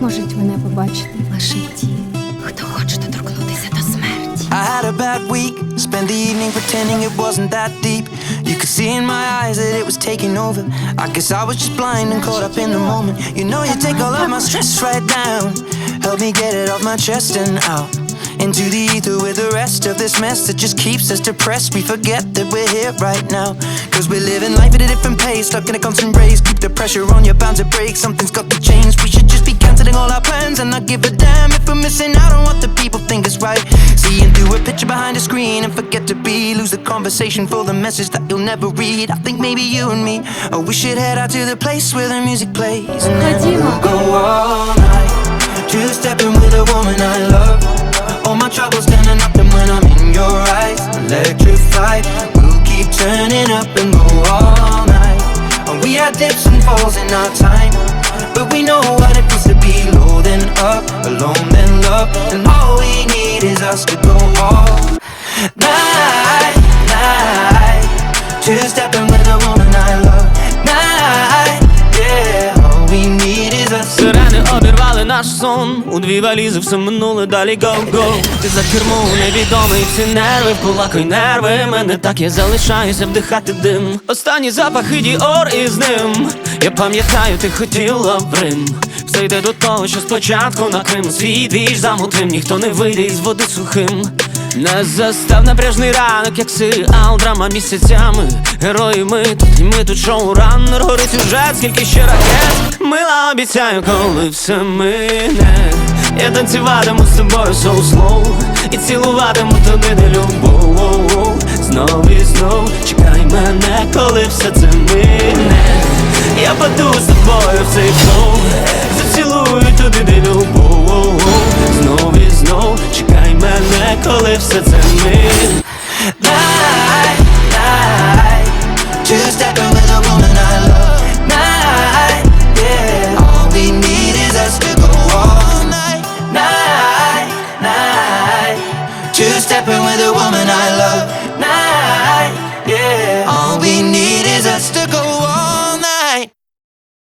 можуть мене побачити лише ті, хто хоче доторкнутися до смерті. I had a bad week, spent the evening pretending it wasn't that deep. You could see in my eyes that it was taking over. I guess I was just blind and caught up in the moment. You know, you take all of my stress right down. Help me get it off my chest and out. Into the ether with the rest of this mess that just keeps us depressed. We forget that we're here right now. Cause we're living life at a different pace, stuck in a constant race. Keep the pressure on, you're bound to break. Something's got to change. We should just be canceling all our plans and not give a damn if we're missing out on what the people think is right. Seeing through a picture behind a screen and forget to be. Lose the conversation for the message that you'll never read. I think maybe you and me, oh, we should head out to the place where the music plays. And then we'll go all night. Two stepping with a woman I love. All my troubles standing up, and when I'm in your eyes, electrified. We'll keep turning up and go all night. We had dips and falls in our time, but we know what it feels to be then up, alone then love, and all we need is us to go all night, наш сон. У дві валізи все минуле, далі go-go. Ти за кермо невідомий, ці нерви полакай нерви. Мене так я залишаюся вдихати дим. Останні запахи Діор із ним. Я пам'ятаю, ти хотіла в Рим. Все йде до того, що спочатку на Крим. Свій двіж замутим, ніхто не вийде із води сухим не застав напряжний ранок, як серіал, драма місяцями. Герої ми тут, і ми тут шоу раннер Горить сюжет, скільки ще ракет. Мила обіцяю, коли все мине. Я танцюватиму з тобою so slow. І цілуватиму туди, де любов. Знов і знов чекай мене, коли все це мине. Я паду з тобою в цей флоу Зацілую туди, коли все це мине Night, night. Two stepping with a woman I love. Night, yeah. All we need is us to go all night, night, night. Two stepping with a woman I love. Night.